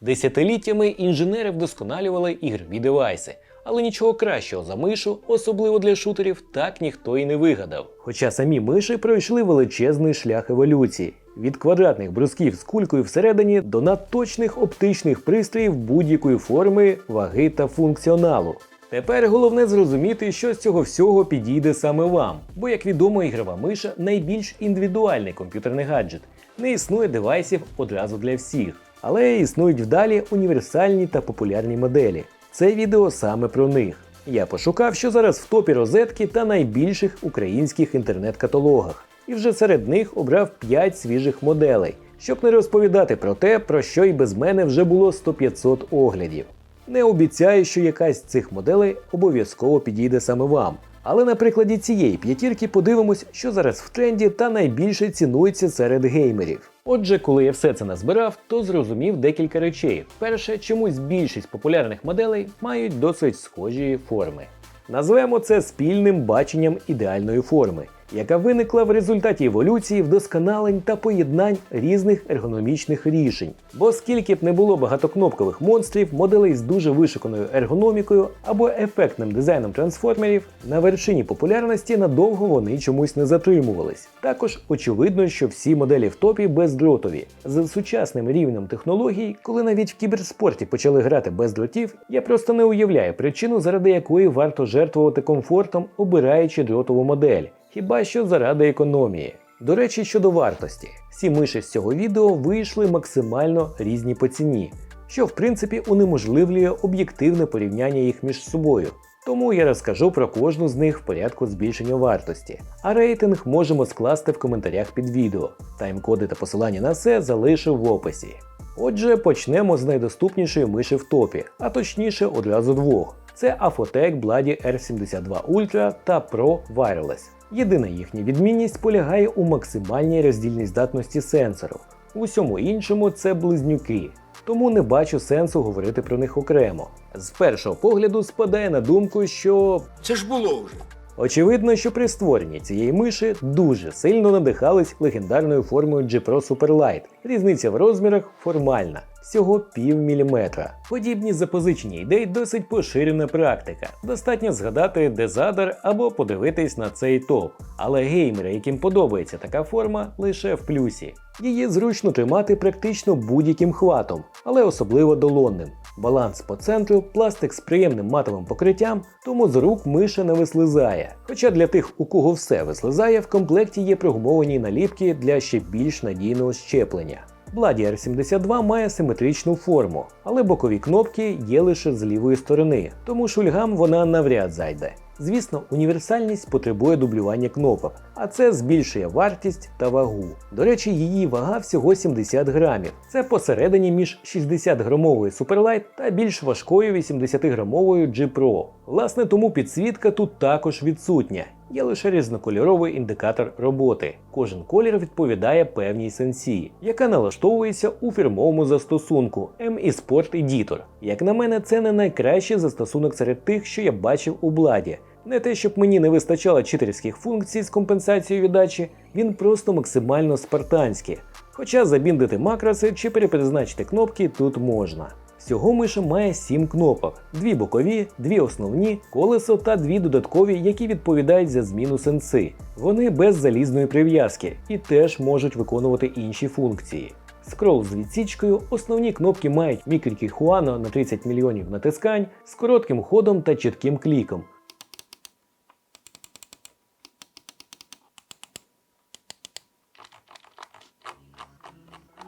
Десятиліттями інженери вдосконалювали ігрові девайси, але нічого кращого за мишу, особливо для шутерів, так ніхто і не вигадав. Хоча самі миші пройшли величезний шлях еволюції від квадратних брусків з кулькою всередині до надточних оптичних пристроїв будь-якої форми, ваги та функціоналу. Тепер головне зрозуміти, що з цього всього підійде саме вам, бо, як відомо, ігрова миша найбільш індивідуальний комп'ютерний гаджет. Не існує девайсів одразу для всіх, але існують вдалі універсальні та популярні моделі. Це відео саме про них. Я пошукав, що зараз в топі розетки та найбільших українських інтернет-каталогах, і вже серед них обрав 5 свіжих моделей, щоб не розповідати про те, про що і без мене вже було 100-500 оглядів. Не обіцяю, що якась з цих моделей обов'язково підійде саме вам. Але на прикладі цієї п'ятірки подивимось, що зараз в тренді та найбільше цінується серед геймерів. Отже, коли я все це назбирав, то зрозумів декілька речей. Перше, чомусь більшість популярних моделей мають досить схожі форми. Назвемо це спільним баченням ідеальної форми, яка виникла в результаті еволюції вдосконалень та поєднань різних ергономічних рішень. Бо скільки б не було багатокнопкових монстрів, моделей з дуже вишуканою ергономікою або ефектним дизайном трансформерів, на вершині популярності надовго вони чомусь не затримувались. Також очевидно, що всі моделі в топі бездротові. З сучасним рівнем технологій, коли навіть в кіберспорті почали грати без дротів, я просто не уявляю причину, заради якої варто жертвувати комфортом, обираючи дротову модель хіба що заради економії. До речі, щодо вартості, всі миші з цього відео вийшли максимально різні по ціні, що в принципі унеможливлює об'єктивне порівняння їх між собою. Тому я розкажу про кожну з них в порядку збільшення вартості, а рейтинг можемо скласти в коментарях під відео. Тайм-коди та посилання на все залишу в описі. Отже, почнемо з найдоступнішої миші в топі, а точніше одразу двох. Це Afotec Bloody R72 Ultra та Pro Wireless. Єдина їхня відмінність полягає у максимальній роздільній здатності сенсору. У всьому іншому це близнюки, тому не бачу сенсу говорити про них окремо. З першого погляду спадає на думку, що Це ж було вже. Очевидно, що при створенні цієї миші дуже сильно надихались легендарною формою G Pro Superlight. Різниця в розмірах формальна. Всього пів міліметра. Подібні запозичені ідей досить поширена практика. Достатньо згадати дезадар або подивитись на цей топ. Але геймери, яким подобається така форма, лише в плюсі. Її зручно тримати практично будь-яким хватом, але особливо долонним. Баланс по центру, пластик з приємним матовим покриттям, тому з рук миша не вислизає. Хоча для тих, у кого все вислизає, в комплекті є прогумовані наліпки для ще більш надійного щеплення. Bloody R72 має симетричну форму, але бокові кнопки є лише з лівої сторони, тому шульгам вона навряд зайде. Звісно, універсальність потребує дублювання кнопок, а це збільшує вартість та вагу. До речі, її вага всього 70 грамів. Це посередині між 60-грамовою Superlight та більш важкою 80-грамовою G Pro. Власне, тому підсвітка тут також відсутня. Є лише різнокольоровий індикатор роботи. Кожен колір відповідає певній сенсі, яка налаштовується у фірмовому застосунку ME Sport Editor. Як на мене, це не найкращий застосунок серед тих, що я бачив у Бладі. Не те, щоб мені не вистачало читерських функцій з компенсацією віддачі, він просто максимально спартанський. Хоча забіндити макроси чи перепризначити кнопки тут можна. Всього миша має 7 кнопок: дві бокові, дві основні, колесо та дві додаткові, які відповідають за зміну сенси. Вони без залізної прив'язки і теж можуть виконувати інші функції. Скрол з відсічкою, основні кнопки мають мікрокіхуано на 30 мільйонів натискань з коротким ходом та чітким кліком.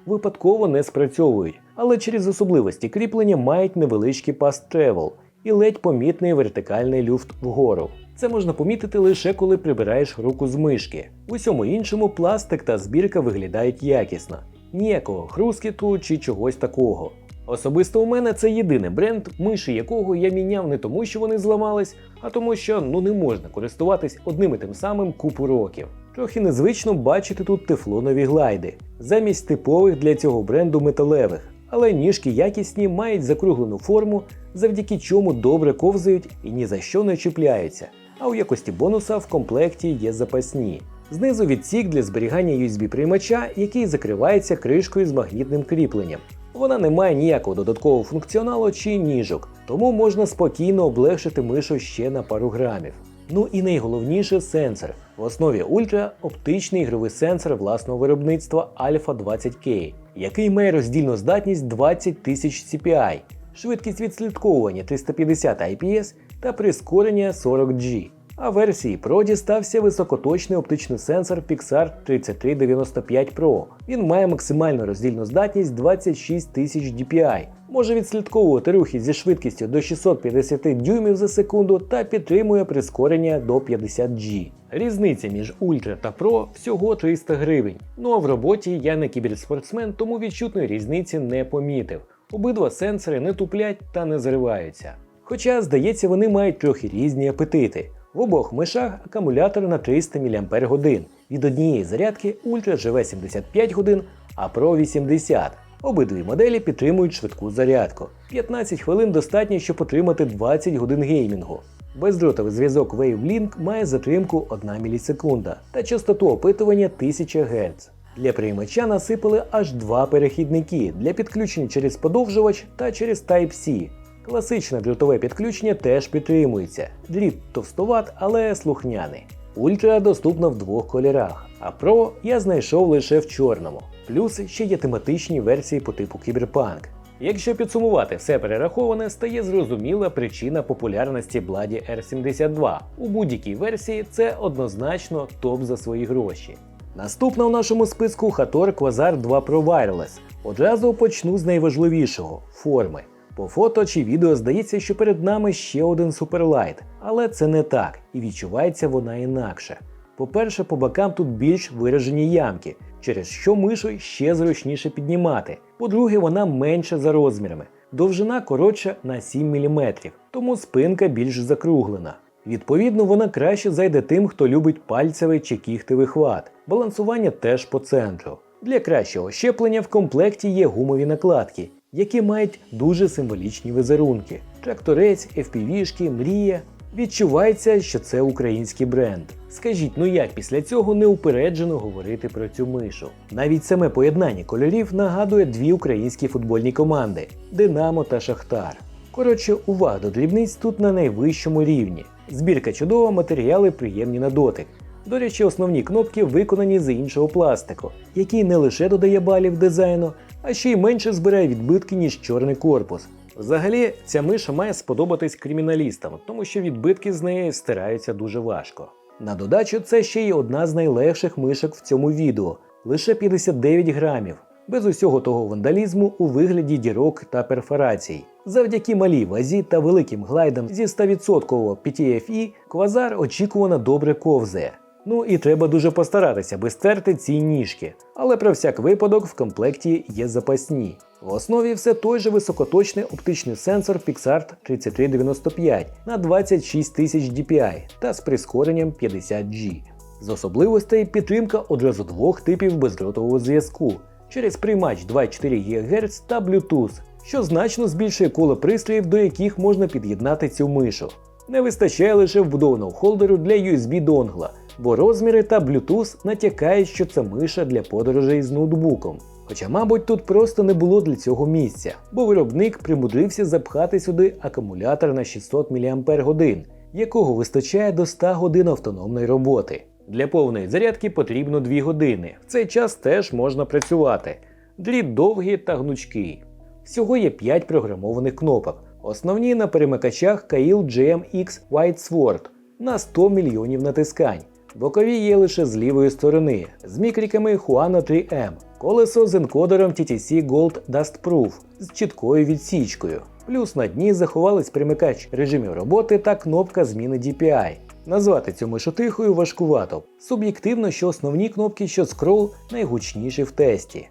випадково не спрацьовують, але через особливості кріплення мають невеличкий past travel і ледь помітний вертикальний люфт вгору. Це можна помітити лише коли прибираєш руку з мишки. У всьому іншому пластик та збірка виглядають якісно, ніякого хрускіту чи чогось такого. Особисто у мене це єдиний бренд, миші якого я міняв не тому, що вони зламались, а тому, що ну не можна користуватись одним і тим самим купу років. Трохи незвично бачити тут тефлонові глайди, замість типових для цього бренду металевих. Але ніжки якісні, мають закруглену форму, завдяки чому добре ковзають і ні за що не чіпляються. А у якості бонуса в комплекті є запасні. Знизу відсік для зберігання USB приймача, який закривається кришкою з магнітним кріпленням. Вона не має ніякого додаткового функціоналу чи ніжок, тому можна спокійно облегшити мишу ще на пару грамів. Ну і найголовніше сенсор. В основі Ultra оптичний ігровий сенсор власного виробництва Alpha 20K, який має роздільну здатність 20 тисяч CPI, швидкість відслідковування 350 IPS та прискорення 40G. А в версії Pro дістався високоточний оптичний сенсор Pixar 3395 Pro. Він має максимальну роздільну здатність 26 тисяч DPI, може відслідковувати рухи зі швидкістю до 650 дюймів за секунду та підтримує прискорення до 50G. Різниця між Ultra та Pro всього 300 гривень. Ну а в роботі я не кіберспортсмен, тому відчутної різниці не помітив. Обидва сенсори не туплять та не зриваються. Хоча, здається, вони мають трохи різні апетити. В обох мишах акумулятор на 300 мАч. Від однієї зарядки Ultra живе 75 годин, а Pro 80. Обидві моделі підтримують швидку зарядку. 15 хвилин достатньо, щоб отримати 20 годин геймінгу. Бездротовий зв'язок WaveLink має затримку 1 мілісекунда та частоту опитування 1000 Гц. Для приймача насипали аж два перехідники для підключення через подовжувач та через Type-C. Класичне дротове підключення теж підтримується. Дріт товстоват, але слухняний. Ультра доступна в двох кольорах, а Pro я знайшов лише в чорному. Плюс ще є тематичні версії по типу кіберпанк. Якщо підсумувати все перераховане, стає зрозуміла причина популярності Бладі R72. У будь-якій версії це однозначно топ за свої гроші. Наступна у нашому списку Hator Quasar 2 Pro Wireless. Одразу почну з найважливішого форми. По фото чи відео здається, що перед нами ще один суперлайт, але це не так, і відчувається вона інакше. По-перше, по бокам тут більш виражені ямки, через що мишу ще зручніше піднімати. По-друге, вона менша за розмірами. Довжина коротша на 7 мм, тому спинка більш закруглена. Відповідно, вона краще зайде тим, хто любить пальцевий чи кіхтевий хват. Балансування теж по центру. Для кращого щеплення в комплекті є гумові накладки, які мають дуже символічні візерунки. Тракторець, FPV-шки, мрія. Відчувається, що це український бренд. Скажіть, ну як після цього неупереджено говорити про цю мишу? Навіть саме поєднання кольорів нагадує дві українські футбольні команди Динамо та Шахтар. Коротше, увага до дрібниць тут на найвищому рівні. Збірка чудова, матеріали приємні на дотик. До речі, основні кнопки виконані з іншого пластику, який не лише додає балів дизайну, а ще й менше збирає відбитки, ніж чорний корпус. Взагалі, ця миша має сподобатись криміналістам, тому що відбитки з неї стираються дуже важко. На додачу, це ще й одна з найлегших мишок в цьому відео лише 59 грамів, без усього того вандалізму у вигляді дірок та перфорацій. Завдяки малій вазі та великим глайдам зі 100% PTFE квазар очікувано добре ковзає. Ну і треба дуже постаратися, аби стерти ці ніжки. Але про всяк випадок в комплекті є запасні. В основі все той же високоточний оптичний сенсор PixArt 3395 на 26 тисяч DPI та з прискоренням 50G. З особливостей підтримка одразу двох типів бездротового зв'язку через приймач 2,4 ГГц та Bluetooth, що значно збільшує коло пристроїв, до яких можна під'єднати цю мишу. Не вистачає лише вбудованого холдеру для USB донгла, бо розміри та Bluetooth натякають, що це миша для подорожей з ноутбуком. Хоча, мабуть, тут просто не було для цього місця, бо виробник примудрився запхати сюди акумулятор на 600 мАч, якого вистачає до 100 годин автономної роботи. Для повної зарядки потрібно 2 години. В цей час теж можна працювати. Дріт довгий та гнучкий. Всього є 5 програмованих кнопок. Основні на перемикачах Kail GMX White Sword на 100 мільйонів натискань. Бокові є лише з лівої сторони, з мікріками Huano 3M, колесо з енкодером TTC Gold Dust Proof з чіткою відсічкою. Плюс на дні заховались примикач режимів роботи та кнопка зміни DPI. Назвати цю мишотихою важкувато. Суб'єктивно, що основні кнопки, що скрол найгучніші в тесті.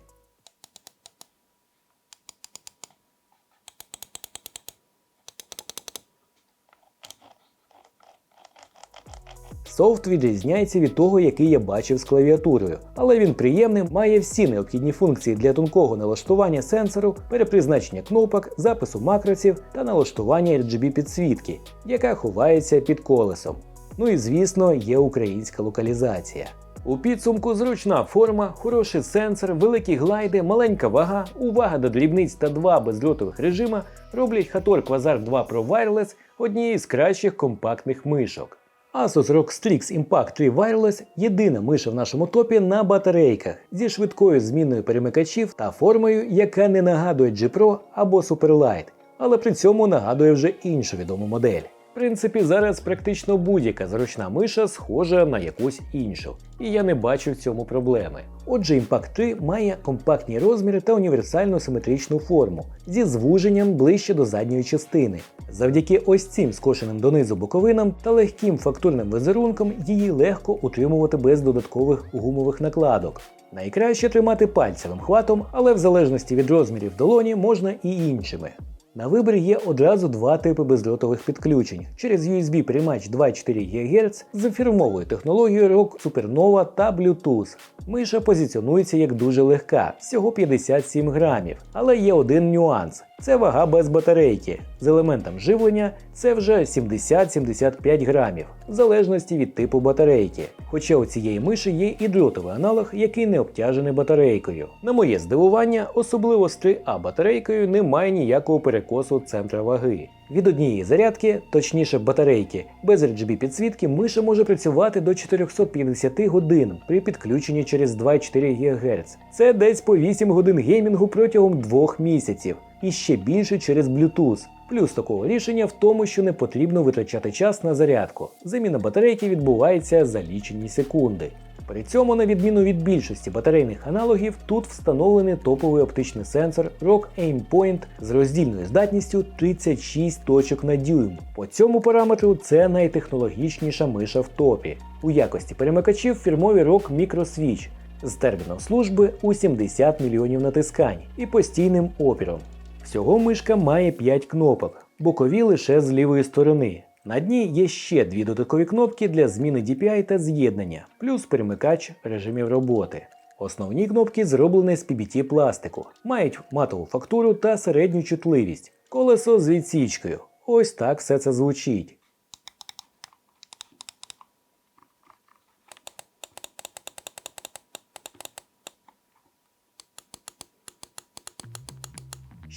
Софт відрізняється від того, який я бачив з клавіатурою, але він приємний, має всі необхідні функції для тонкого налаштування сенсору, перепризначення кнопок, запису макросів та налаштування RGB підсвітки, яка ховається під колесом. Ну і звісно, є українська локалізація. У підсумку зручна форма, хороший сенсор, великі глайди, маленька вага, увага до дрібниць та два бездротових режима роблять Hator Quasar 2 Pro Wireless однією з кращих компактних мишок. Asus ROG Strix Impact 3 Wireless єдина миша в нашому топі на батарейках зі швидкою зміною перемикачів та формою, яка не нагадує G Pro або Superlight, але при цьому нагадує вже іншу відому модель. Принципі, зараз практично будь-яка зручна миша схожа на якусь іншу, і я не бачу в цьому проблеми. Отже, Impact 3 має компактні розміри та універсальну симетричну форму зі звуженням ближче до задньої частини. Завдяки ось цим скошеним донизу боковинам та легким фактурним візерункам її легко утримувати без додаткових гумових накладок. Найкраще тримати пальцевим хватом, але в залежності від розмірів долоні можна і іншими. На вибір є одразу два типи бездротових підключень через USB приймач 2,4 ГГц з фірмовою технологією ROG Supernova та Bluetooth. Миша позиціонується як дуже легка, всього 57 грамів. Але є один нюанс: це вага без батарейки. З елементом живлення це вже 70-75 грамів, в залежності від типу батарейки. Хоча у цієї миші є і дротовий аналог, який не обтяжений батарейкою. На моє здивування, особливо з 3А батарейкою немає ніякого перекосу центра ваги. Від однієї зарядки, точніше батарейки, без RGB підсвітки миша може працювати до 450 годин при підключенні через 2,4 ГГц. Це десь по 8 годин геймінгу протягом двох місяців, і ще більше через Bluetooth. Плюс такого рішення в тому, що не потрібно витрачати час на зарядку. Заміна батарейки відбувається за лічені секунди. При цьому, на відміну від більшості батарейних аналогів, тут встановлений топовий оптичний сенсор ROG Aimpoint з роздільною здатністю 36 точок на дюйм. По цьому параметру це найтехнологічніша миша в топі. У якості перемикачів фірмові ROG MicroSwitch з терміном служби у 70 мільйонів натискань і постійним опіром. Всього мишка має 5 кнопок, бокові лише з лівої сторони. На дні є ще дві додаткові кнопки для зміни DPI та з'єднання, плюс перемикач режимів роботи. Основні кнопки зроблені з PBT пластику, мають матову фактуру та середню чутливість, колесо з відсічкою. Ось так все це звучить.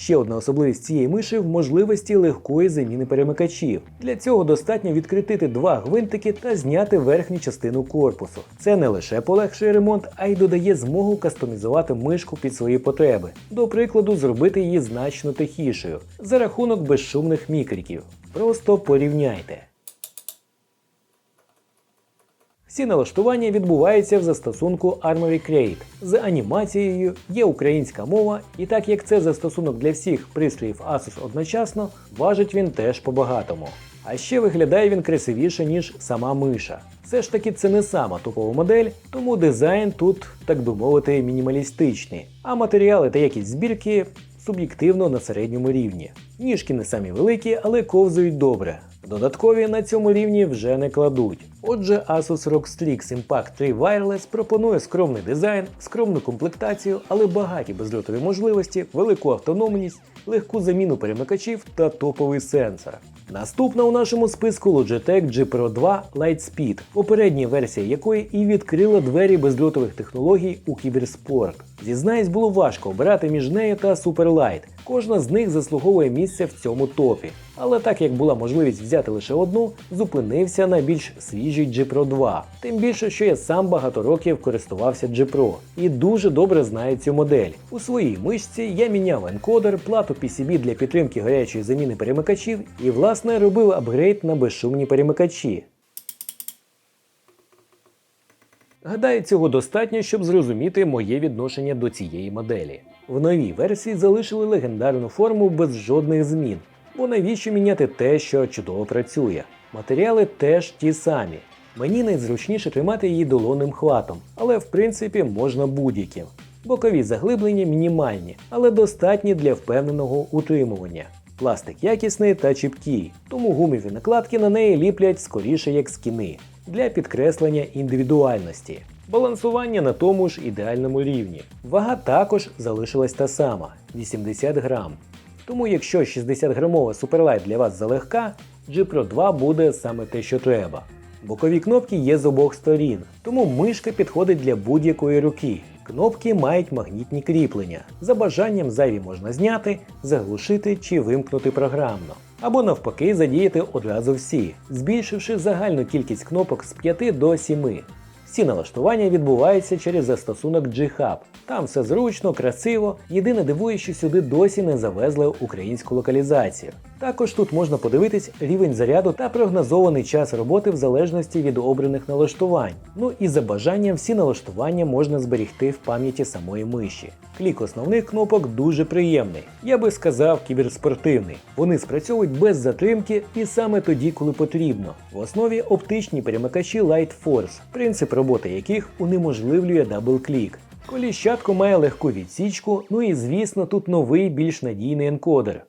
Ще одна особливість цієї миші в можливості легкої заміни перемикачів. Для цього достатньо відкритити два гвинтики та зняти верхню частину корпусу. Це не лише полегшує ремонт, а й додає змогу кастомізувати мишку під свої потреби. До прикладу, зробити її значно тихішою за рахунок безшумних мікриків. Просто порівняйте. Всі налаштування відбуваються в застосунку Armory Crate. З анімацією є українська мова, і так як це застосунок для всіх пристроїв Asus одночасно, важить він теж по-багатому. А ще виглядає він красивіше, ніж сама миша. Все ж таки це не сама топова модель, тому дизайн тут, так би мовити, мінімалістичний, а матеріали та якість збірки суб'єктивно на середньому рівні. Ніжки не самі великі, але ковзують добре. Додаткові на цьому рівні вже не кладуть. Отже, Asus ROG Strix Impact 3 Wireless пропонує скромний дизайн, скромну комплектацію, але багаті безльотові можливості, велику автономність, легку заміну перемикачів та топовий сенсор. Наступна у нашому списку Logitech G Pro 2 Lightspeed, попередня версія якої і відкрила двері безльотових технологій у кіберспорт. Зізнаюсь, було важко обирати між нею та Superlight. Кожна з них заслуговує місце в цьому топі. Але так як була можливість взяти лише одну, зупинився на більш свіжій G Pro 2. Тим більше, що я сам багато років користувався G Pro і дуже добре знаю цю модель. У своїй мишці я міняв енкодер, плату PCB для підтримки гарячої заміни перемикачів і, власне, робив апгрейд на безшумні перемикачі. Гадаю, цього достатньо, щоб зрозуміти моє відношення до цієї моделі. В новій версії залишили легендарну форму без жодних змін. Бо навіщо міняти те, що чудово працює? Матеріали теж ті самі. Мені найзручніше тримати її долонним хватом, але в принципі можна будь-яким. Бокові заглиблення мінімальні, але достатні для впевненого утримування. Пластик якісний та чіпкий, тому гумові накладки на неї ліплять скоріше як скіни для підкреслення індивідуальності. Балансування на тому ж ідеальному рівні. Вага також залишилась та сама 80 грам. Тому якщо 60 грамова Superlight для вас залегка, G Pro 2 буде саме те, що треба. Бокові кнопки є з обох сторін, тому мишка підходить для будь-якої руки. Кнопки мають магнітні кріплення. За бажанням зайві можна зняти, заглушити чи вимкнути програмно. Або навпаки задіяти одразу всі, збільшивши загальну кількість кнопок з 5 до 7. Всі налаштування відбуваються через застосунок G-Hub. Там все зручно, красиво. Єдине дивує, що сюди досі не завезли українську локалізацію. Також тут можна подивитись рівень заряду та прогнозований час роботи в залежності від обраних налаштувань. Ну і за бажанням всі налаштування можна зберігти в пам'яті самої миші. Клік основних кнопок дуже приємний. Я би сказав кіберспортивний. Вони спрацьовують без затримки і саме тоді, коли потрібно. В основі оптичні перемикачі Light Force, принцип роботи яких унеможливлює дабл-клік. Коліщатку має легку відсічку, ну і звісно, тут новий більш надійний енкодер.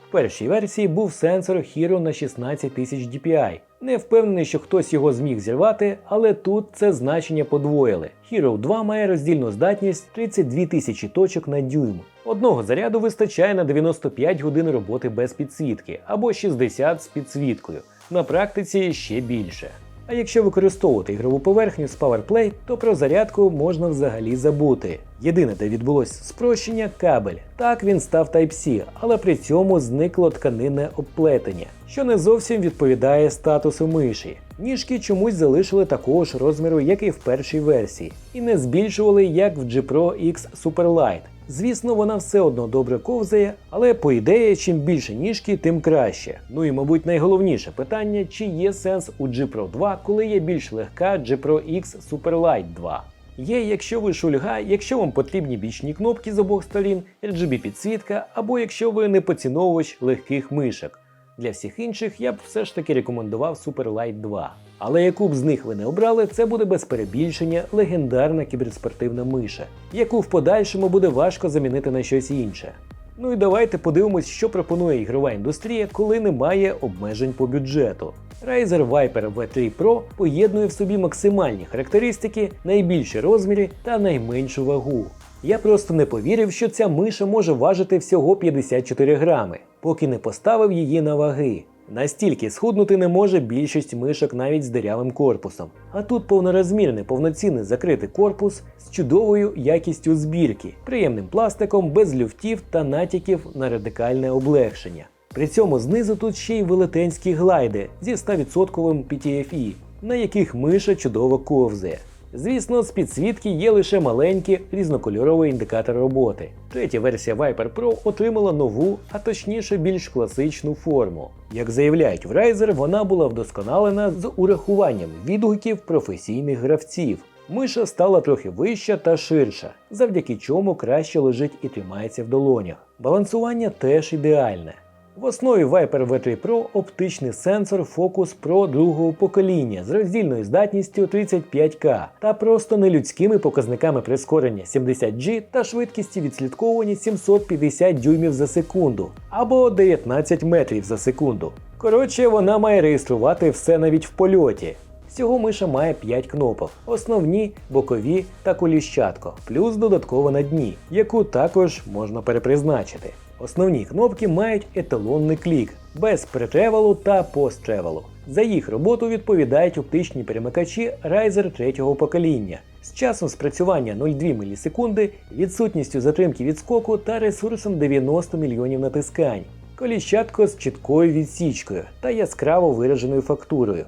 В першій версії був сенсор Hero на 16 тисяч DPI. Не впевнений, що хтось його зміг зірвати, але тут це значення подвоїли. Hero 2 має роздільну здатність 32 тисячі точок на дюйм. Одного заряду вистачає на 95 годин роботи без підсвітки або 60 з підсвіткою. На практиці ще більше. А якщо використовувати ігрову поверхню з PowerPlay, то про зарядку можна взагалі забути. Єдине, де відбулось спрощення кабель. Так він став Type-C, але при цьому зникло тканинне обплетення, що не зовсім відповідає статусу миші. Ніжки чомусь залишили такого ж розміру, як і в першій версії, і не збільшували як в G Pro X Superlight. Звісно, вона все одно добре ковзає, але по ідеї, чим більше ніжки, тим краще. Ну і, мабуть, найголовніше питання, чи є сенс у G Pro 2, коли є більш легка G X Superlight 2. Є, якщо ви шульга, якщо вам потрібні бічні кнопки з обох сторін, RGB підсвітка, або якщо ви не поціновувач легких мишок. Для всіх інших я б все ж таки рекомендував Superlight 2. Але яку б з них ви не обрали, це буде без перебільшення легендарна кіберспортивна миша, яку в подальшому буде важко замінити на щось інше. Ну і давайте подивимось, що пропонує ігрова індустрія, коли немає обмежень по бюджету. Razer Viper V3 Pro поєднує в собі максимальні характеристики, найбільші розміри та найменшу вагу. Я просто не повірив, що ця миша може важити всього 54 грами, поки не поставив її на ваги. Настільки схуднути не може більшість мишок навіть з дирявим корпусом. А тут повнорозмірний повноцінний закритий корпус з чудовою якістю збірки, приємним пластиком, без люфтів та натяків на радикальне облегшення. При цьому знизу тут ще й велетенські глайди зі 100% PTFE, на яких миша чудово ковзає. Звісно, з підсвітки є лише маленький різнокольоровий індикатор роботи. Третя версія Viper Pro отримала нову, а точніше більш класичну форму. Як заявляють в Razer, вона була вдосконалена з урахуванням відгуків професійних гравців. Миша стала трохи вища та ширша, завдяки чому краще лежить і тримається в долонях. Балансування теж ідеальне. В основі Viper V3 Pro оптичний сенсор Focus Pro другого покоління з роздільною здатністю 35К та просто нелюдськими показниками прискорення 70G та швидкістю відслідковування 750 дюймів за секунду або 19 метрів за секунду. Коротше, вона має реєструвати все навіть в польоті. Всього миша має 5 кнопок: основні, бокові та коліщатко, плюс додатково на дні, яку також можна перепризначити. Основні кнопки мають еталонний клік без претревелу та посттревелу. За їх роботу відповідають оптичні перемикачі Riser третього покоління з часом спрацювання 0,2 мілісекунди, відсутністю затримки відскоку та ресурсом 90 мільйонів натискань, коліщатко з чіткою відсічкою та яскраво вираженою фактурою.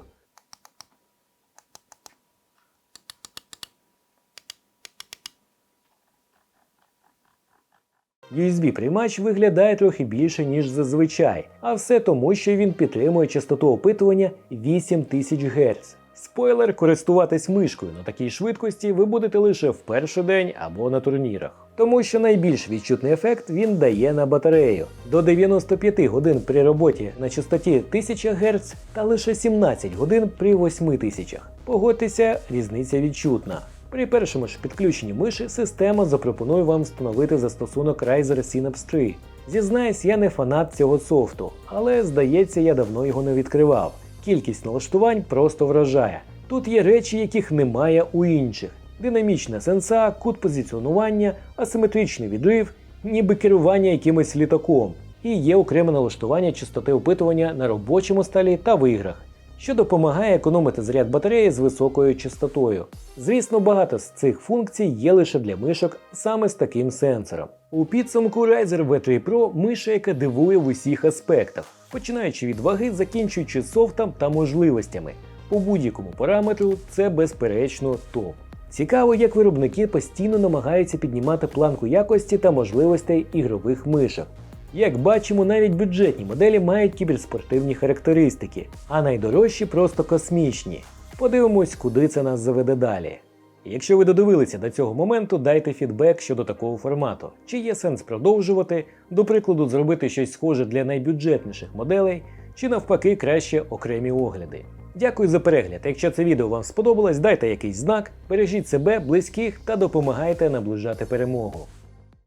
USB-приймач виглядає трохи більше, ніж зазвичай, а все тому, що він підтримує частоту опитування 8000 Гц. Спойлер, користуватись мишкою на такій швидкості ви будете лише в перший день або на турнірах. Тому що найбільш відчутний ефект він дає на батарею до 95 годин при роботі на частоті 1000 Гц та лише 17 годин при 8000. Погодьтеся, різниця відчутна. При першому ж підключенні миші система запропонує вам встановити застосунок Riser Synapse 3. Зізнаюсь, я не фанат цього софту, але здається, я давно його не відкривав. Кількість налаштувань просто вражає. Тут є речі, яких немає у інших. Динамічна сенса, кут позиціонування, асиметричний відрив, ніби керування якимось літаком, і є окреме налаштування частоти опитування на робочому столі та в іграх, що допомагає економити заряд батареї з високою частотою. Звісно, багато з цих функцій є лише для мишок саме з таким сенсором. У підсумку Ryzer V3 Pro миша, яка дивує в усіх аспектах, починаючи від ваги, закінчуючи софтом та можливостями. По будь-якому параметру це безперечно топ. Цікаво, як виробники постійно намагаються піднімати планку якості та можливостей ігрових мишок. Як бачимо, навіть бюджетні моделі мають кіберспортивні характеристики, а найдорожчі просто космічні. Подивимось, куди це нас заведе далі. Якщо ви додивилися до цього моменту, дайте фідбек щодо такого формату. Чи є сенс продовжувати, до прикладу, зробити щось схоже для найбюджетніших моделей, чи навпаки краще окремі огляди. Дякую за перегляд. Якщо це відео вам сподобалось, дайте якийсь знак, бережіть себе, близьких та допомагайте наближати перемогу.